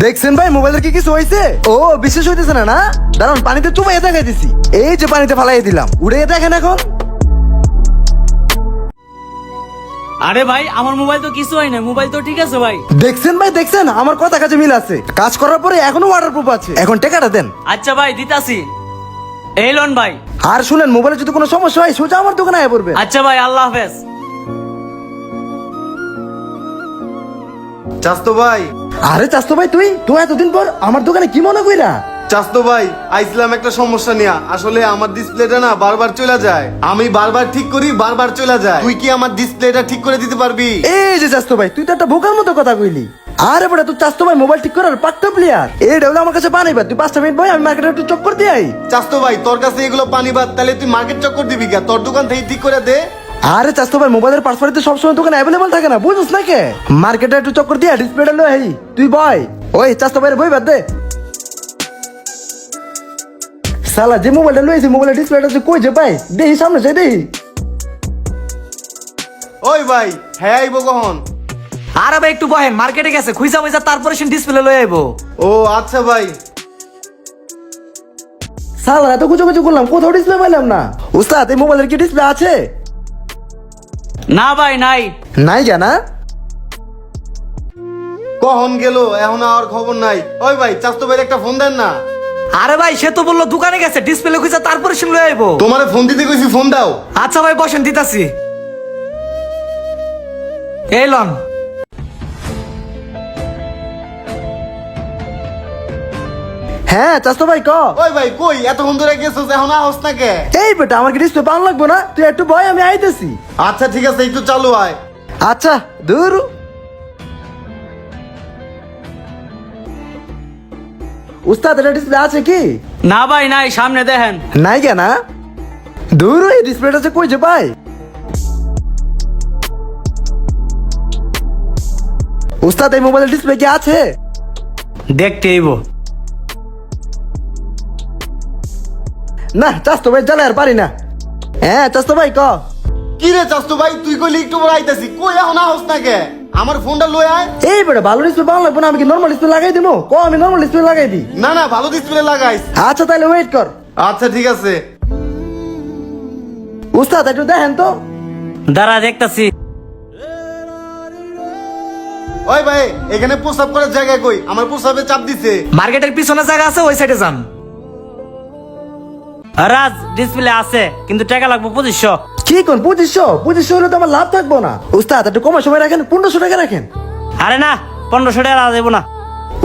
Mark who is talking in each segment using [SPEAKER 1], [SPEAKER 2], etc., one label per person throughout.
[SPEAKER 1] দেখছেন ভাই মোবাইলের কি কিছু হয়েছে? ও বিশেষ হইতেছে না না? দাঁড়ান পানিতে চুমাই দেখাই দিছি। এই যে পানিতে ফালাই দিলাম উড়ে দেখেন এখন।
[SPEAKER 2] আরে ভাই আমার মোবাইল তো কিছু হয় না মোবাইল তো ঠিক আছে ভাই।
[SPEAKER 1] দেখছেন ভাই দেখছেন? আমার কথা কাছে মিল আছে। কাজ করার পরে এখনও ওয়াটার প্রুফ আছে। এখন টেকাটা দেন।
[SPEAKER 2] আচ্ছা ভাই দিতাছি। এই লোন ভাই।
[SPEAKER 1] আর শুনেন মোবাইলে যদি কোনো সমস্যা হয় সোজা আমার দোকানে আয় পড়বে।
[SPEAKER 2] আচ্ছা ভাই আল্লাহ হাফেজ।
[SPEAKER 3] চাস্তো ভাই।
[SPEAKER 1] আরে চাস্তো ভাই তুই? তুই এতদিন পর আমার দোকানে কি মনে কইরা?
[SPEAKER 3] চাস্তো ভাই আইসলাম একটা সমস্যা নিয়ে। আসলে আমার ডিসপ্লেটা না বারবার চলে যায়। আমি বারবার ঠিক করি বারবার চলে যায়। তুই কি আমার ডিসপ্লেটা ঠিক করে দিতে পারবি?
[SPEAKER 1] এই যে চাস্তো ভাই তুই তো একটা বোকার মতো কথা কইলি। আরে বড় তুই চাস্তো ভাই মোবাইল ঠিক করার পাক্কা প্লেয়ার এইটা হলো আমার কাছে বানাইবা তুই পাঁচটা মিনিট ভাই আমি মার্কেটে একটু চক্কর দিয়ে আই।
[SPEAKER 3] চাস্তো ভাই তোর কাছে এগুলো পানি বাদ তাহলে তুই মার্কেট চক্কর দিবি কে? তোর দোকান থেকে ঠিক করে দে।
[SPEAKER 1] আরে চাস্তো ভাই মোবাইলের পাসওয়ার্ড তো সবসময় দোকানে অ্যাভেলেবল থাকে না বুঝছিস না কে? মার্কেটে একটু চক্কর দিয়ে ডিসপ্লেটা লই আই তুই বয়। ওই চাস্তো ভাইয়ের বই বাদ দে। সালা যে মোবাইলটা লইছি মোবাইলের ডিসপ্লেটা যে কই যে পাই দেখি সামনে যাই দেখি
[SPEAKER 3] ওই ভাই হ্যাঁ আইবো কখন?
[SPEAKER 4] আরে ভাই একটু বহেন মার্কেটে গেছে খুঁজা মুইজা তারপরে সে ডিসপ্লে লয়ে আইবো।
[SPEAKER 3] ও আচ্ছা ভাই।
[SPEAKER 1] সালা এত কুচো কুচো করলাম কোথাও ডিসপ্লে পাইলাম না। উস্তাদ এই মোবাইলের কি ডিসপ্লে আছে?
[SPEAKER 2] না ভাই নাই।
[SPEAKER 1] নাই জানা?
[SPEAKER 3] কখন গেল? এখন আর খবর নাই। ওই ভাই চাস্তো ভাই একটা ফোন দেন না।
[SPEAKER 4] আরে ভাই সে তো বলল দোকানে গেছে ডিসপ্লে খুঁজে তারপরে শুনলে আইবো।
[SPEAKER 3] তোমারে ফোন দিতে কইছি ফোন দাও।
[SPEAKER 4] আচ্ছা ভাই বসেন দিতাছি। এই লন।
[SPEAKER 1] হ্যাঁ চাস্তো ভাই ক
[SPEAKER 3] ওই ভাই কই? এতক্ষণ ধরে গেছিস এখন আহস না কে
[SPEAKER 1] এই বেটা আমার কি ডিসপ্লে পান লাগবো না তুই একটু ভয় আমি আইতেছি।
[SPEAKER 3] আচ্ছা ঠিক আছে একটু চালু আয়।
[SPEAKER 1] আচ্ছা দূর উস্তাদ এটা ডিসপ্লে আছে কি?
[SPEAKER 2] না ভাই নাই সামনে দেখেন।
[SPEAKER 1] নাই কেনা দূর এই ডিসপ্লেটা যে কই যে পাই উস্তাদ এই মোবাইলের ডিসপ্লে কি আছে?
[SPEAKER 2] দেখতে আইব।
[SPEAKER 1] না চাস্তো ভাই জ্বালা আর পারি না। হ্যাঁ চাস্তো ভাই ক।
[SPEAKER 3] কি রে চাস্তো ভাই তুই কইলি একটু পরে আইতাছি। কই এখন আহস না কে? আমার ফোনটা লই আয়।
[SPEAKER 1] এই বেটা ভালো ডিসপ্লে পাওয়া লাগবে না আমি কি নর্মাল ডিসপ্লে লাগাই দিব ক আমি নর্মাল ডিসপ্লে লাগাই দিই
[SPEAKER 3] না না ভালো ডিসপ্লে লাগাইস।
[SPEAKER 1] আচ্ছা তাহলে ওয়েট কর।
[SPEAKER 3] আচ্ছা ঠিক আছে।
[SPEAKER 1] উস্তাদ একটু দেখেন তো।
[SPEAKER 2] দাঁড়া দেখতাছি।
[SPEAKER 3] ওই ভাই এখানে প্রসাব করার জায়গা কই? আমার প্রসাবে চাপ দিছে।
[SPEAKER 4] মার্কেটের পিছনে জায়গা আছে ওই সাইডে যান।
[SPEAKER 2] রাজ ডিসপ্লে আছে কিন্তু টাকা লাগবে পঁচিশশো।
[SPEAKER 1] কি কোন পঁচিশশো? পঁচিশশো হলে তো আমার লাভ থাকব না। উস্তাদ একটু কমার সময় রাখেন পনেরোশো টাকা রাখেন।
[SPEAKER 2] আরে না পনেরোশো টাকা দেবো না।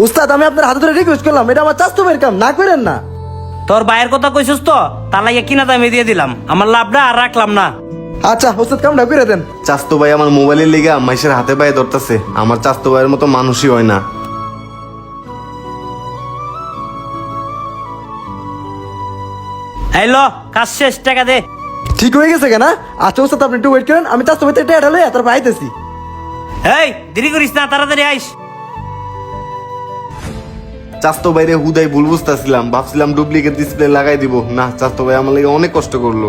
[SPEAKER 1] উস্তাদ আমি আপনার হাতে ধরে রিকোয়েস্ট করলাম এটা আমার চাস্তো ভাইয়ের কাম না করেন না।
[SPEAKER 2] তোর ভাইয়ের কথা কইছিস তো তার লাগে কিনা দামে দিয়ে দিলাম। আমার লাভটা আর রাখলাম না।
[SPEAKER 1] আচ্ছা উস্তাদ কামটা করে দেন।
[SPEAKER 3] চাস্তো ভাই আমার মোবাইলের লিগা মাইসের হাতে পায়ে ধরতেছে। আমার চাস্তো ভাইয়ের মতো মানুষই হয় না।
[SPEAKER 2] এই লো কাজ শেষ টাকা দে।
[SPEAKER 1] ঠিক হয়ে গেছে কেনা? আচ্ছা উস্তাদ আপনি একটু ওয়েট করেন। আমি চাস্তো ভাইতে এটা লই তারপর আইতেছি।
[SPEAKER 2] এই দেরি করিস না তাড়াতাড়ি আইস।
[SPEAKER 3] চাস্তো ভাইরে হুদাই ভুল বুঝতেছিলাম ভাবছিলাম ডুপ্লিকেট ডিসপ্লে লাগাই দিব। না চাস্তো ভাই আমার লাগে অনেক কষ্ট করল।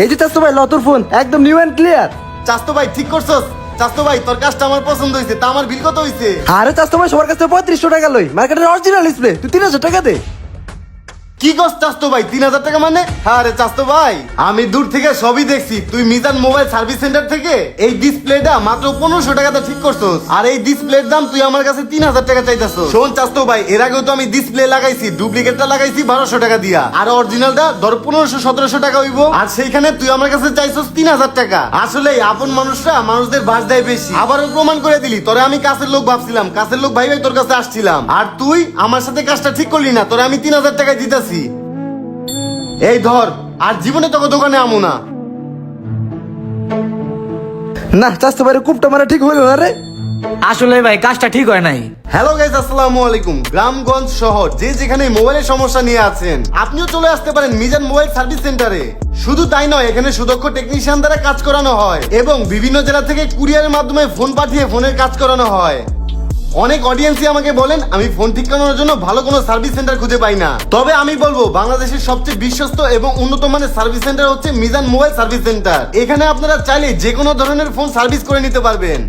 [SPEAKER 1] এই যে চাস্তো ভাই লতুর ফোন একদম নিউ অ্যান্ড ক্লিয়ার
[SPEAKER 3] চাস্তো ভাই ঠিক করছস? চাস্তো ভাই তোর কাজটা আমার পছন্দ হয়েছে তা আমার বিল কত হয়েছে
[SPEAKER 1] আরে চাস্তো ভাই সবার কাছে পঁয়ত্রিশশো টাকা লই। মার্কেটের অরিজিনাল ডিসপ্লে তুই তিন হাজার টাকা দে।
[SPEAKER 3] কি কস চাস্তো ভাই? তিন হাজার টাকা মানে? আরে চাস্তো ভাই। আমি দূর থেকে সবই দেখছি। তুই মিজান মোবাইল সার্ভিস সেন্টার থেকে এই ডিসপ্লেটা মাত্র পনেরোশো টাকাতে ঠিক করছস। আর এই ডিসপ্লের দাম তুই আমার কাছে তিন হাজার টাকা চাইতেছ শোন চাস্তো ভাই, এর আগেও তো আমি ডিসপ্লে লাগাইছি, ডুপ্লিকেটটা লাগাইছি বারোশো টাকা দিয়া। আর অরিজিনালটা ধর পনেরোশো, সতেরোশো টাকা হইব। আর সেইখানে তুই আমার কাছে চাইছস তিন হাজার টাকা। আসলে আপন মানুষরা মানুষদের বাস দেয় বেশি। আবারও প্রমাণ করে দিলি, তোরে আমি কাছের লোক ভাবছিলাম। কাছের লোক ভাই ভাই তোর কাছে আসছিলাম। আর তুই আমার সাথে কাজটা ঠিক করলি না, তোরে আমি তিন হাজার টাকা দিতেছি। এই ধর আর জীবনে তোকে দোকানে আমো না।
[SPEAKER 1] না চাস্তো ভাইয়ের কূপটা মারা ঠিক হইল না রে।
[SPEAKER 4] আসলে ভাই কাজটা ঠিক হয় নাই।
[SPEAKER 3] হ্যালো গাইজ আসসালামু আলাইকুম। গ্রামগঞ্জ শহর যে যেখানে মোবাইলের সমস্যা নিয়ে আছেন আপনিও চলে আসতে পারেন মিজান মোবাইল সার্ভিস সেন্টারে। শুধু তাই নয় এখানে সুদক্ষ টেকনিশিয়ান দ্বারা কাজ করানো হয় এবং বিভিন্ন জেলা থেকে কুরিয়ারের মাধ্যমে ফোন পাঠিয়ে ফোনের কাজ করানো হয়। অনেক অডিয়েন্সই আমাকে বলেন, আমি ফোন ঠিক করানোর জন্য ভালো কোনো সার্ভিস সেন্টার খুঁজে পাই না। তবে আমি বলব, বাংলাদেশের সবচেয়ে বিশ্বস্ত এবং উন্নত মানের সার্ভিস সেন্টার হচ্ছে মিজান মোবাইল সার্ভিস সেন্টার এখানে আপনারা চাইলে যে কোনো ধরনের ফোন সার্ভিস করে নিতে পারবেন।